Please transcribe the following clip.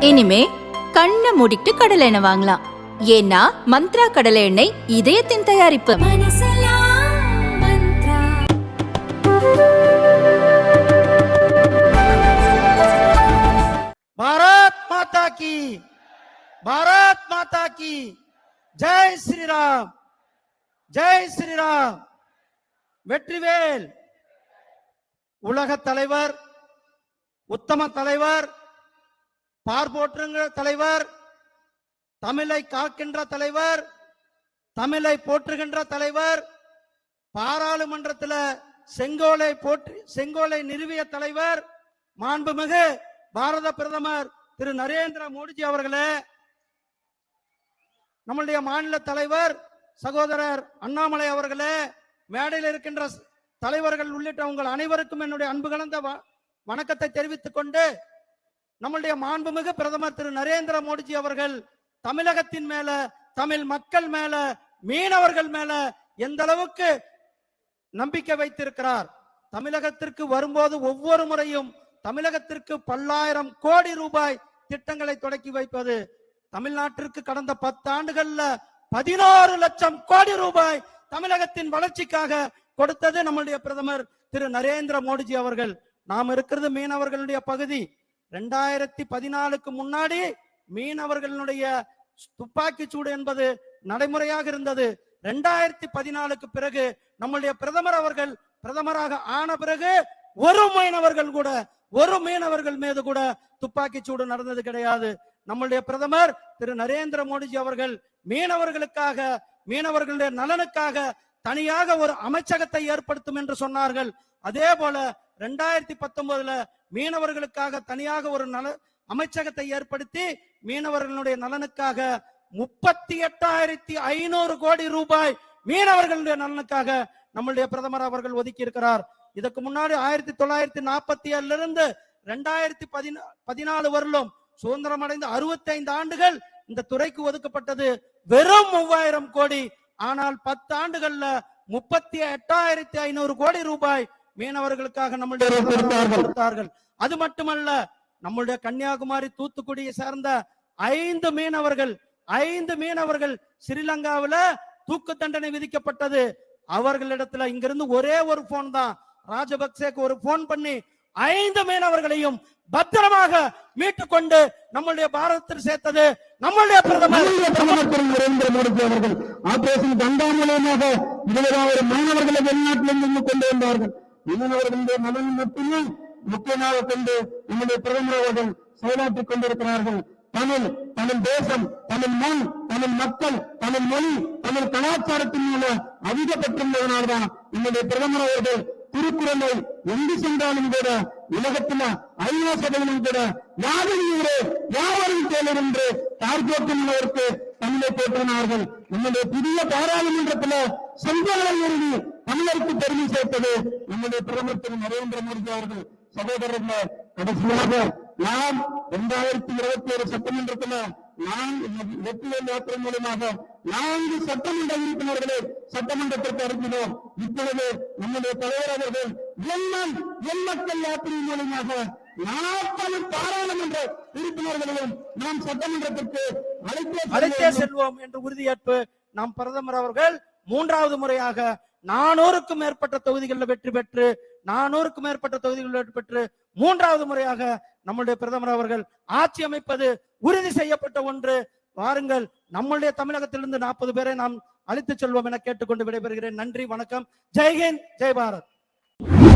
இனிமே கண்ணை மூடிட்டு கடலை எண்ணெய் வாங்கலாம். ஏன்னா மந்த்ரா கடலை எண்ணெய் இதயத்தின் தயாரிப்பு. பாரத் மாதா கி. பாரத் மாதா கி. ஜெய் ஸ்ரீராம். ஜெய் ஸ்ரீராம். வெற்றிவேல். உலக தலைவர் உத்தம தலைவர் பார்போற்றுங்கிற தலைவர். தமிழை காக்கின்ற தலைவர். தமிழை போற்றுகின்ற தலைவர். பாராளுமன்றத்தில் செங்கோலை போற்றி செங்கோலை நிறுவிய தலைவர் மாண்புமிகு பாரத பிரதமர் திரு நரேந்திர மோடிஜி அவர்களே. நம்முடைய மாநில தலைவர் சகோதரர் அண்ணாமலை அவர்களே மேடையில் இருக்கின்ற தலைவர்கள் உள்ளிட்ட உங்கள் அனைவருக்கும் என்னுடைய அன்பு கலந்த வ- வணக்கத்தை தெரிவித்துக் கொண்டு நம்மளுடைய மாண்புமிகு பிரதமர் திரு நரேந்திர மோடிஜி அவர்கள் தமிழகத்தின் மேல தமிழ் மக்கள் மேல மீனவர்கள் மேல எந்த அளவுக்கு நம்பிக்கை வைத்திருக்கிறார்? தமிழகத்திற்கு வரும்போது ஒவ்வொரு முறையும் தமிழகத்திற்கு பல்லாயிரம் கோடி ரூபாய் திட்டங்களை தொடக்கி வைப்பது தமிழ்நாட்டிற்கு கடந்த பத்தாண்டுகள்ல பதினாறு லட்சம் கோடி ரூபாய் தமிழகத்தின் வளர்ச்சிக்காக கொடுத்தது நம்முடைய பிரதமர் திரு நரேந்திர மோடிஜி அவர்கள். நாம் இருக்கிறது மீனவர்களுடைய பகுதி. ரெண்டாயிரத்தி பதினாலுக்கு முன்னாடி மீனவர்களுடைய துப்பாக்கி சூடு என்பது நடைமுறையாக இருந்தது. ரெண்டாயிரத்தி பதினாலுக்கு பிறகு நம்முடைய பிரதமர் அவர்கள் பிரதமராக ஆன பிறகு ஒரு மீனவர்கள் கூட ஒரு மீனவர்கள் மீது கூட துப்பாக்கி சூடு நடந்தது கிடையாது. நம்முடைய பிரதமர் திரு நரேந்திர மோடிஜி அவர்கள் மீனவர்களுக்காக மீனவர்களுடைய நலனுக்காக தனியாக ஒரு அமைச்சகத்தை ஏற்படுத்தும் என்று சொன்னார்கள். அதே போல ரெண்டாயிரத்தி பத்தொன்பதுல மீனவர்களுக்காக தனியாக ஒரு நல அமைச்சகத்தை ஏற்படுத்தி மீனவர்களுடைய நலனுக்காக முப்பத்தி எட்டாயிரத்தி ஐநூறு கோடி ரூபாய் மீனவர்களுடைய நலனுக்காக நம்முடைய பிரதமர் அவர்கள் ஒதுக்கி இருக்கிறார் இதுக்கு முன்னாடி ஆயிரத்தி தொள்ளாயிரத்தி நாற்பத்தி ஏழுல இருந்து ரெண்டாயிரத்தி பதினா பதினாலு வருடம் சுதந்திரம் அடைந்த அறுபத்தி ஐந்து ஆண்டுகள் இந்த துறைக்கு ஒதுக்கப்பட்டது. வெறும் மூவாயிரம் கோடி ஆனால் பத்து ஆண்டுகள்ல முப்பத்தி எட்டாயிரத்தி ஐநூறு கோடி ரூபாய் மீனவர்களுக்காக அவர்கள் கொடுத்தார்கள். அது மட்டுமல்ல நம்முடைய கன்னியாகுமரி தூத்துக்குடியை சேர்ந்த ஐந்து மீனவர்கள் ஐந்து மீனவர்கள் ஸ்ரீலங்காவுல தூக்கு தண்டனை விதிக்கப்பட்டது. அவர்களிடத்துல இங்கிருந்து ஒரே ஒரு போன் தான். ராஜபக்சேக்கு ஒரு போன் பண்ணி ஐந்து மீனவர்களையும் பத்திரமாக மீட்டுக் கொண்டு நம்முடைய பாரதத்தில் சேர்த்தது நம்முடைய பிரதமர். நரேந்திர மோடி அவர்கள். ஆபரேஷன் கங்கா மூலமாக இருபதாயிரம் மாணவர்களை வெளிநாட்டிலிருந்து கொண்டு வந்தார்கள். மீனவர்களுடைய நலன் மட்டுமே முக்கியமாக கொண்டு நம்முடைய பிரதமர் அவர்கள் செயலாற்றிக் கொண்டிருக்கிறார்கள். தமிழ் தமிழ் தேசம் தமிழ் மண் தமிழ் மக்கள் தமிழ் மொழி தமிழ் கலாச்சாரத்தின் மூலம் அதிக பற்றுள்ளதனால்தான் நம்முடைய பிரதமர் அவர்கள் திருக்குறளை எங்கு சென்றாலும் கூட உலகத்துல ஐநா சபையிலும் கூட யாரும் யாவரும் தேலர் என்று பார்ப்போக்கின்றவருக்கு தமிழை போற்றினார்கள். நம்முடைய புதிய பாராளுமன்றத்துல செல்வங்களை எழுதி தமிழருக்கு பெருமை சேர்த்தது நம்முடைய பிரதமர் திரு நரேந்திர மோடி அவர்கள். சகோதரர்களே கடைசியாக நாம் இரண்டாயிரத்தி இருபத்தி ஏழு சட்டமன்றத்துல நான் வெற்றிவேல் யாத்திரை மூலமாக நான்கு சட்டமன்ற உறுப்பினர்களை சட்டமன்றத்திற்கு அனுப்பினோம். இப்பொழுது நம்முடைய தலைவர் அவர்கள் எண்ணம் எண்ணக்கள் யாத்திரை மூலமாக நாற்பது பாராளுமன்ற உறுப்பினர்களையும் நாம் சட்டமன்றத்திற்கு அழைத்தே செல்வோம். செல்வோம் என்று உறுதியேற்பு நம் பிரதமர் அவர்கள் மூன்றாவது முறையாக நானூறுக்கும் மேற்பட்ட தொகுதிகளில் வெற்றி பெற்று நானூறுக்கும் மேற்பட்ட தொகுதிகளில் வெற்றி பெற்று மூன்றாவது முறையாக நம்முடைய பிரதமர் அவர்கள் ஆட்சி அமைப்பது உறுதி செய்யப்பட்ட ஒன்று. வாருங்கள் நம்முடைய தமிழகத்திலிருந்து நாற்பது பேரை நாம் அழைத்து செல்வோம் என கேட்டுக்கொண்டு விடைபெறுகிறேன். நன்றி வணக்கம். ஜெய்ஹிந்த் ஜெய் பாரத்.